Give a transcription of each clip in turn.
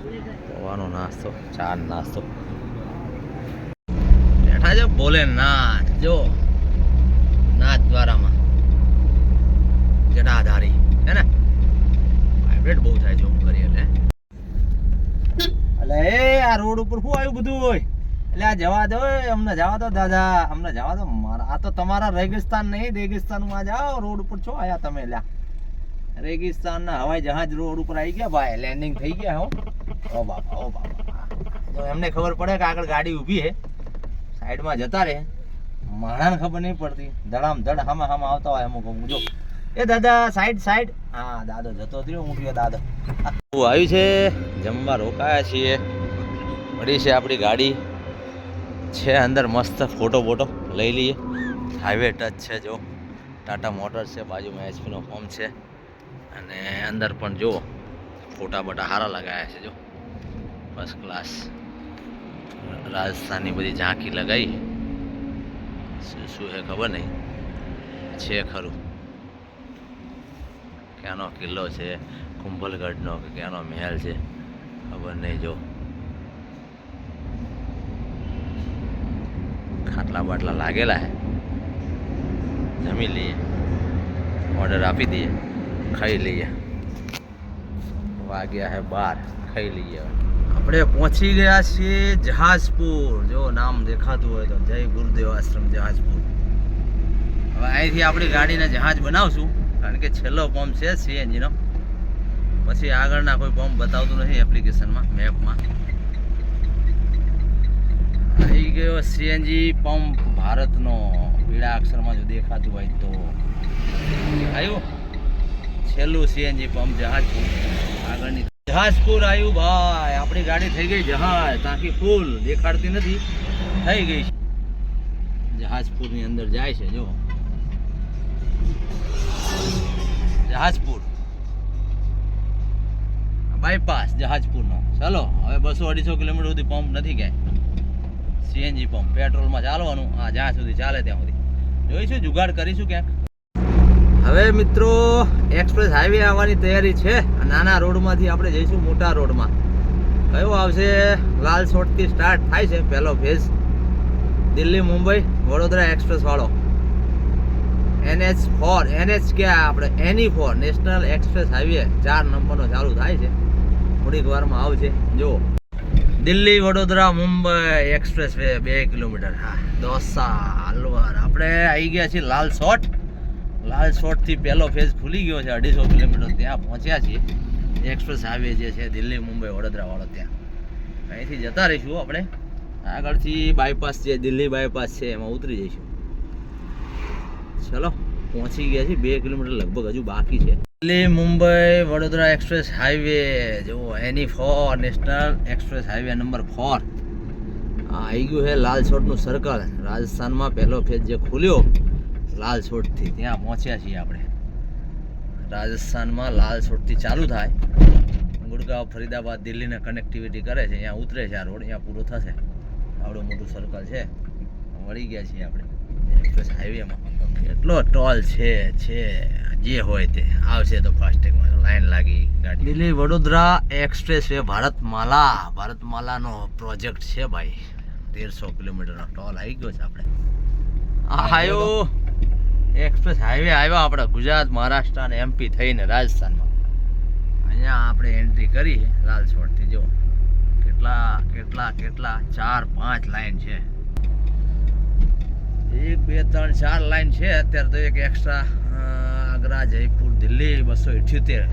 પૌવાનો નાસ્તો ચા નાસ્તો. બેઠા છે ભોલેનાથ, જો. નાથ દ્વારામાં. જટાધારી હે ને? વાઇબ્રેટ બહુ થાય છે હું કરી એટલે. એટલે એ આ રોડ ઉપર શું આવ્યું બધું હોય? એટલે આ જવા દો અમને જવા દો, દાદા. અમને જવા દો. મારા આ તો તમારા રેગિસ્તાન નહીં રેગિસ્તાનમાં જાઓ. રોડ ઉપર છો, આયા તમે લ્યા રેગિસ્તાનના હવાઈ જહાજ રોડ ઉપર આવી ગયા. ભાઈ લેન્ડિંગ થઈ ગયા હો. ઓ બાપા ઓ બાપા. તો એમને ખબર પડે કે આગળ ગાડી ઊભી છે સાઈડમાં જતા રહે. માણાને ખબર નહીં પડતી. ધડામ ધડ, હામા હામા આવતા હોય અમુક અમુક. જો. એ દાદા, સાઈડ સાઈડ. હા, દાદો જતો રહ્યો હું ગયો દાદો. આવ્યું છે. જમવા રોકાયા છીએ. પડી છે આપણી ગાડી. છે અંદર મસ્ત ફોટો બોટો. લઈ લઈએ. હાઈવે ટચ છે, જો. ટાટા મોટર્સ છે, બાજુમાં એચપીનો પંપ છે. અને અંદર પણ જુઓ, ફોટા બટા સારા લગાવ્યા છે, જો. ફર્સ્ટ ક્લાસ રાજસ્થાનની બધી ઝાંકી લગાવી શું શું છે ખબર નહીં. છે ખરું. ક્યાંનો કિલ્લો છે? કુંભલગઢનો કે ક્યાંનો મહેલ છે? ખબર નહીં, જો. ખાટલા બાટલા લાગેલા છે જમી લઈએ. ઓર્ડર આપી દઈએ. ખાઈ લઈએ. વાગ્યા હે બાર, ખાઈ લઈએ આપણે પહોંચી ગયા છીએ જહાજપુર. જો નામ દેખાતું હોય તો જય ગુરુદેવ આશ્રમ જહાજપુર. હવે અહીંથી આપણી ગાડીને જહાજ બનાવશું, કારણ કે છેલ્લો પંપ છે સીએનજીનો. પછી આગળના કોઈ પંપ બતાવતું નથી એપ્લિકેશનમાં, મેપમાં. આવી ગયો સીએનજી પંપ ભારતનો. પીળા અક્ષરમાં જો દેખાતું હોય તો. આવ્યું? છેલ્લું સીએનજી પંપ જહાજપુર આગળની જહાજપુર આવ્યું ભાઈ. આપણી ગાડી થઈ ગઈ જહાજ. ટાંકી ફૂલ દેખાડતી નથી. થઈ ગઈ છે. જહાજપુરની અંદર જાય છે, જો. જહાજપુર બાયપાસ જહાજપુરનો ચાલો, હવે બસો અઢીસો કિલોમીટર સુધી પંપ નથી ક્યાંય. CNG pump. પેટ્રોલમાં ચાલવાનું. હા, જ્યાં સુધી ચાલે ત્યાં સુધી. જોઈશું, જુગાડ કરીશું ક્યાંક. હવે મિત્રો એક્સપ્રેસ હાઈવે આવવાની તૈયારી છે નાના રોડમાંથી આપણે જઈશું મોટા રોડમાં. કયો આવશે? લાલ સોટથી સ્ટાર્ટ થાય છે પહેલો ફેઝ દિલ્હી, મુંબઈ, વડોદરા એક્સપ્રેસવાળો એનએચ ફોર એનએચ ક્યાં આપણે? NE four national express highway ચાર નંબરનો ચાલુ થાય છે. થોડીક વારમાં આવશે જુઓ. દિલ્હી, વડોદરા, મુંબઈ એક્સપ્રેસ વે બે કિલોમીટર. હા દોસા અલવર આપણે આવી ગયા છીએ લાલ સોટ લાલ શોર્ટથી પહેલો ફેઝ ખુલી ગયો છે, અઢીસો કિલોમીટર ત્યાં પહોંચ્યા છીએ. એક્સપ્રેસ હાઈવે જે છે, દિલ્હી, મુંબઈ, વડોદરાવાળો ત્યાં. અહીંથી જતા રહીશું આપણે. આગળથી બાયપાસ છે દિલ્હી બાયપાસ છે, એમાં ઉતરી જઈશું. ચલો, પહોંચી ગયા છીએ, બે કિલોમીટર લગભગ હજુ બાકી છે. દિલ્હી, મુંબઈ, વડોદરા એક્સપ્રેસ હાઈવે જુઓ NE four national express highway number four આ આવી ગયું છે લાલસોટનું સર્કલ રાજસ્થાનમાં પહેલો ફેઝ જે ખુલ્યો લાલસોટથી ત્યાં પહોંચ્યા છીએ આપણે. રાજસ્થાનમાં લાલસોટથી ચાલુ થાય. ગુડગાંવ ફરીદાબાદ દિલ્હીને કનેક્ટિવિટી કરે છે. અહીંયા ઉતરે છે આ રોડ. અહીંયા પૂરો થશે. આવડું મોટું સર્કલ છે. વળી ગયા છીએ આપણે. એક્સપ્રેસ હાઈવેમાં કેટલો ટોલ છે છે. જે હોય તે. આવશે તો ફાસ્ટેગમાં લાઈન લાગી ગાડી. Delhi Vadodara expressway Bharatmala. ભારતમાલાનો પ્રોજેક્ટ છે ભાઈ. તેરસો કિલોમીટરનો ટોલ આવી ગયો છે આપણે. આયો એક્સપ્રેસ હાઈવે આવ્યો આપણે ગુજરાત મહારાષ્ટ્ર અને એમપી થઈને રાજસ્થાનમાં. અહીંયા આપણે એન્ટ્રી કરી લાલસોટથી જો કેટલા કેટલા કેટલા ચાર પાંચ લાઈન છે. એક બે ત્રણ ચાર લાઈન છે. અત્યારે તો એક એક્સ્ટ્રા આગ્રા જયપુર દિલ્હી બસો ઇઠ્યોતેર.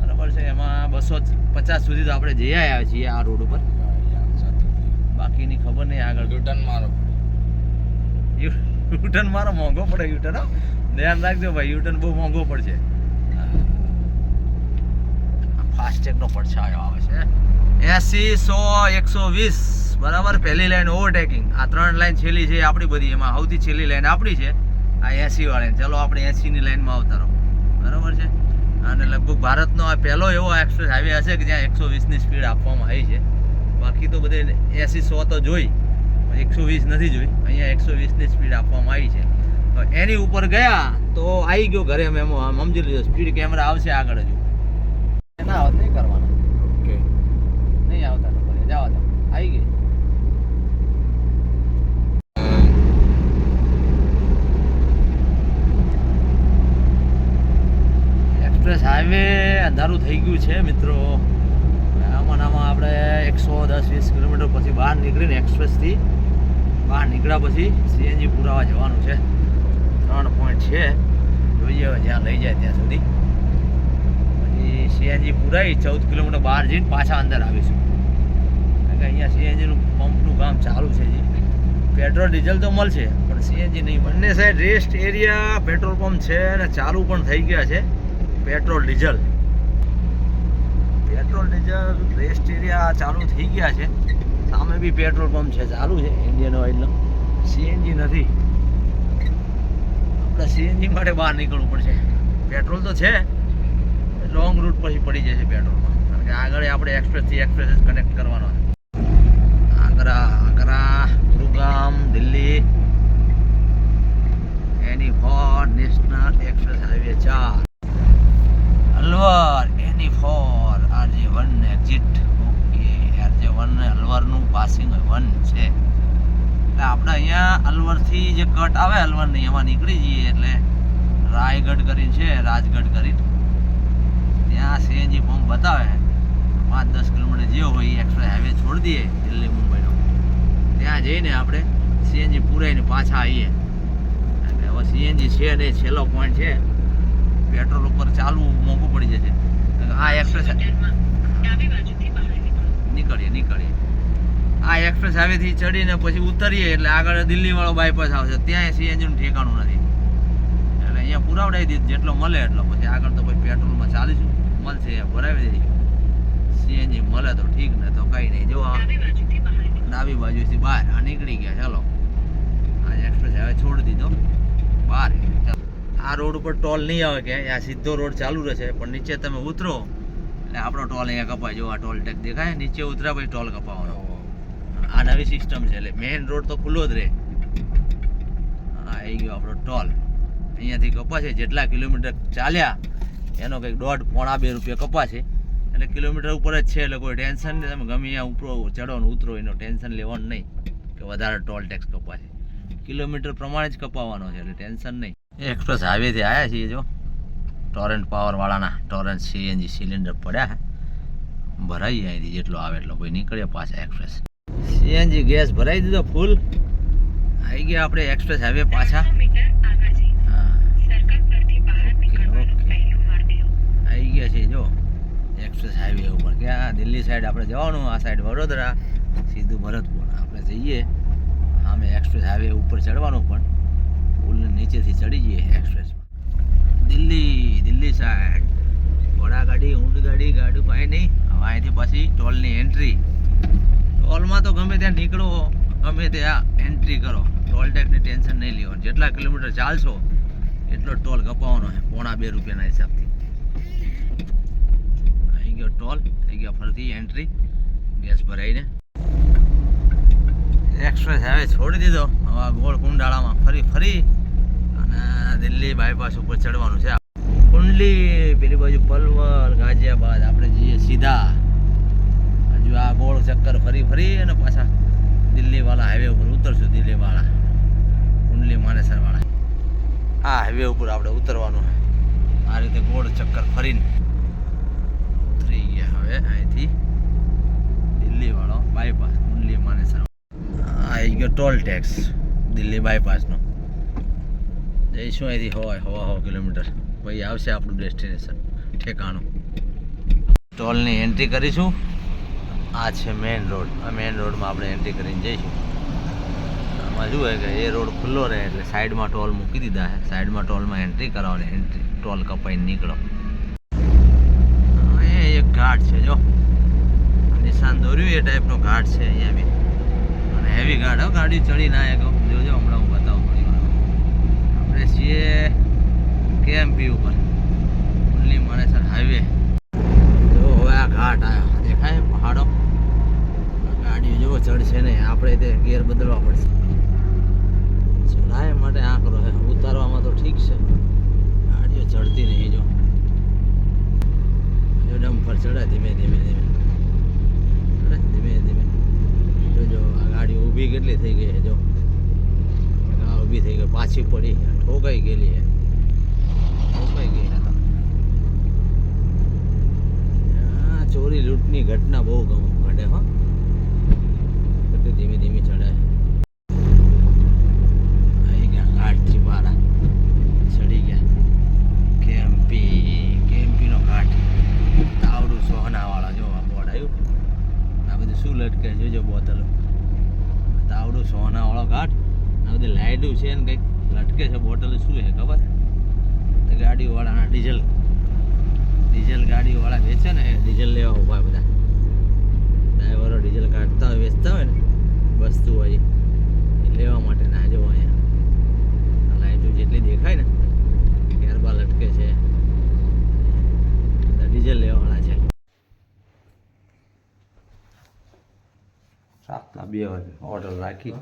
બરાબર છે? એમાં બસો પચાસ સુધી તો આપણે જઈ આવ્યા છીએ આ રોડ ઉપર. બાકીની ખબર નહીં આગળ. યુટર્ન મારો યુટર્ન મારો મોંઘો પડે યુટર્ન ધ્યાન રાખજો ભાઈ યુટર્ન બહુ મોંઘો પડશે. ફાસ્ટેગનો પડછાયો આવે છે. એસી સો એકસો વીસ, બરાબર? પહેલી લાઈન ઓવરટેકિંગ આ ત્રણ લાઈન છેલ્લી છે, આપણી બધી. એમાં સૌથી છેલ્લી લાઈન આપણી છે. આ એસી વાળી ચલો આપણે એસીની લાઈનમાં આવતા રહો બરાબર છે? અને લગભગ ભારતનો આ પહેલો એવો એક્સપ્રેસ હાઈવે હશે કે જ્યાં એકસો વીસની સ્પીડ આપવામાં આવી છે. બાકી તો બધે એસી સો તો જોઈ. એકસો વીસ નથી જોઈ. અહીંયા એકસો વીસની સ્પીડ આપવામાં આવી છે. તો એની ઉપર ગયા તો આવી ગયો ઘરે મેં સમજી લીધો સ્પીડ કેમેરા આવશે આગળ હજુ. ના આવશે નહીં કરવાના. ઓકે નહીં આવતા નંબર જવા દો આવી ગઈ. એક્સપ્રેસ હાઈવે અંધારું થઈ ગયું છે મિત્રો. આમાં આમાં આપણે એકસો દસ વીસ કિલોમીટર પછી બહાર નીકળીને એક્સપ્રેસથી બહાર નીકળ્યા પછી સીએનજી પુરાવા જવાનું છે. ત્રણ પોઈન્ટ છે. જોઈએ હવે જ્યાં લઈ જાય ત્યાં સુધી. પછી સીએનજી પુરાવી ચૌદ કિલોમીટર બહાર જઈને પાછા અંદર આવીશું. કારણ કે અહીંયા સીએનજીનું પંપનું કામ ચાલુ છે જી પેટ્રોલ ડીઝલ તો મળશે, પણ સીએનજી નહીં બંને side rest area petrol pump છે અને ચાલુ પણ થઈ ગયા છે. Petrol diesel petrol diesel rest area ચાલુ થઈ ગયા છે. સામે બી પેટ્રોલ પંપ છે ચાલુ છે ઇન્ડિયન ઓઇલનો સીએનજી નથી. આપણે સીએનજી માટે બહાર નીકળવું પડશે. પેટ્રોલ તો છે લોંગ રૂટ પછી પડી જશે પેટ્રોલમાં. કારણ કે આગળ આપણે એક્સપ્રેસથી એક્સપ્રેસ જ કનેક્ટ કરવાનો છે. Agra Agra Gurugram Delhi. NE four national express highway ચાર. Alwar NE four RJ one exit okay RJ one passing one છે. એટલે આપણે અહીંયા અલવરથી જે કટ આવે અલવરની એમાં નીકળી જઈએ એટલે રાયગઢ કરીને છે રાજગઢ કરીને ત્યાં સીએનજી પંપ બતાવે. પાંચ દસ કિલોમીટર જે હોય એ એક્સપ્રેસ હાઈવે છોડી દઈએ દિલ્હી મુંબઈનો. ત્યાં જઈને આપણે સીએનજી પૂરાઈને પાછા આવીએ. એટલે હવે સીએનજી છે ને છેલ્લો પોઈન્ટ છે. પેટ્રોલ ઉપર ચાલવું મોંઘું પડી જશે. આ એક્સપ્રેસ નીકળીએ નીકળીએ. આ એક્સપ્રેસ હાઈવેથી ચડીને પછી ઉતરીએ એટલે આગળ દિલ્હીવાળો બાયપાસ આવશે. ત્યાં સીએનજીનું ઠેકાણું નથી. એટલે અહીંયા પુરાવડાવી દીધું જેટલો મળે એટલો. પછી આગળ તો પછી પેટ્રોલમાં ચાલીશું. મળશે એ ભરાવી દઈએ સીએનજી મળે તો ઠીક ને તો કંઈ નહીં. જો ડાબી બાજુથી બહાર આ નીકળી ગયા ચાલો. આ એક્સપ્રેસ હવે છોડી દીધો. બહાર ચાલો. આ રોડ ઉપર ટોલ નહીં આવે કે આ સીધો રોડ ચાલુ રહેશે. પણ નીચે તમે ઉતરો. એટલે આપણો ટોલ અહીંયા કપાય. જો આ ટોલ ટેક દેખાય નીચે ઉતરા પછી ટોલ કપાવવાનો આ નવી સિસ્ટમ છે, એટલે મેઇન રોડ તો ખુલ્લો જ રહે. આવી ગયો આપણો ટોલ. અહીંયાથી કપાશે જેટલા કિલોમીટર ચાલ્યા, એનો કંઈક દોઢ પોણા બે રૂપિયા કપાશે એટલે કિલોમીટર ઉપર જ છે, એટલે કોઈ ટેન્શન નહીં. તમે ગમે ત્યાં ઉપરો ચડો ને ઉતરો, એનો ટેન્શન લેવાનું નહીં કે વધારે ટોલ ટેક્સ કપાશે. કિલોમીટર પ્રમાણે જ કપાવવાનો છે, એટલે ટેન્શન નહીં. એક્સપ્રેસ હાઈવેથી આવ્યા છીએ, જો. ટોરેન્ટ પાવરવાળાના ટોરેન્ટ સીએનજી સિલિન્ડર પડ્યા ભરાઈ અહીંથી જેટલો આવે એટલો કોઈ નીકળ્યા પાછા એક્સપ્રેસ સીએનજી ગેસ ભરાઈ દીધો ફૂલ આવી ગયા આપણે એક્સપ્રેસ હાઈવે પાછા. આવી ગયા છે, જો. એક્સપ્રેસ હાઈવે ઉપર. ક્યાં દિલ્હી સાઈડ આપણે જવાનું, આ સાઈડ વડોદરા, સીધું ભરતપુર. આપણે જઈએ. આમે એક્સપ્રેસ હાઈવે ઉપર ચડવાનું પણ. પુલને નીચેથી ચડી જઈએ એક્સપ્રેસ દિલ્હી દિલ્હી સાઈડ ઘોડા ગાડી ઊંટ ગાડી ગાડી પાય નહીં. હવે અહીંથી પછી ટોલની એન્ટ્રી ટોલમાં તો ગમે ત્યાં નીકળો, ગમે ત્યાં એન્ટ્રી કરો. ટોલ ટેક્સની ટેન્શન નહીં લેવાનું. જેટલા કિલોમીટર ચાલશો, એટલો ટોલ કપાવવાનો છે, પોણા બે રૂપિયાના હિસાબથી. અહીં ગયો ટોલ થઈ ગયો ફરતી એન્ટ્રી ગેસ ભરાઈને. એક્સપ્રેસ હાઈવે છોડી દીધો. હવે ગોળ કુંડાળામાં ફરી ફરી અને દિલ્હી બાયપાસ ઉપર ચડવાનું છે. કુંડલી, પેલી બાજુ પલવલ ગાઝિયાબાદ આપણે જઈએ સીધા. હજુ આ ગોળ ચક્કર ફરી ફરી અને પાછા દિલ્હીવાળા હાઈવે ઉપર ઉતરશું, દિલ્હીવાળા. કુંડલી માનેસરવાળા. આ હાઈવે ઉપર આપણે ઉતરવાનું આ રીતે ગોળ ચક્કર ફરીને ઉતરી ગયા હવે અહીંથી દિલ્હીવાળો બાયપાસ કુંડલી માનેસર. આવી ગયો ટોલ ટેક્સ દિલ્હી બાયપાસનો જઈશું અહીંથી, હોય, હવા હો કિલોમીટર. પછી આવશે આપણું ડેસ્ટિનેશન ઠેકાણું. ટોલની એન્ટ્રી કરીશું. આ છે મેઇન રોડ આ મેઇન રોડમાં આપણે એન્ટ્રી કરીને જઈશું. આમાં શું કે એ રોડ ખુલ્લો રહે એટલે સાઈડમાં ટોલ મૂકી દીધા છે. સાઈડમાં ટોલમાં એન્ટ્રી કરાવવાની. એન્ટ્રી ટોલ કપાઈને નીકળો. અહીંયા એક ઘાટ છે, જો. નિશાન દોર્યું એ ટાઈપનો ઘાટ છે અહીંયા બી. અને હેવી ઘાટ. હો ગાડી ચડી ના એક જોજો, હમણાં હું બતાવું આપણે છીએ કેએમપી ઉપર. મુરલી માણેસર હાઈવે જો હવે આ ઘાટ આવ્યો દેખાય પહાડો આ ગાડી ચડશે ને, આપણે તે ગેર બદલવા પડશે. ચડાય માટે આ કરો હે ઉતારવામાં તો ઠીક છે. ગાડીઓ ચડતી નહીં, જો. જો ચડે ધીમે ધીમે ધીમે. ચડે ધીમે ધીમે. જોજો આ ગાડી ઊભી કેટલી થઈ ગઈ છે, જો. આ ઊભી થઈ ગઈ, પાછી પડી. ઠોકાઈ ગયેલી છે. ઠોકાઈ ગઈ ચોરી લૂંટની ઘટની બહુ ઘટે, હો. ધીમે ધીમી ચડે. આવી ગયા, ઘાટથી બારા ચડી ગયા. કેમ્પી, કેમ્પીનો ઘાટ. તાવડું સોહનાવાળા જો બોર્ડ આવ્યું. આ બધું શું લટકે જોજો બોતલો તાવડું સોહનાવાળો ઘાટ. આ બધી લાઇટું છે ને કંઈક લટકે છે, બોટલ શું છે ખબર? ગાડીવાળાના ડીઝલ. ડીઝલ ગાડીવાળા વેચે ને ડીઝલ લેવા ઊભા બધા ડ્રાઈવરો ડીઝલ કાઢતા હોય વેચતા હોય ને વસ્તુ હોય એ લેવા માટે ના જો અહીંયા લાઇટો જેટલી દેખાય ને ગેરબા લટકે છે બધા ડીઝલ લેવાવાળા છે રાતના બે ઓર્ડર રાખી.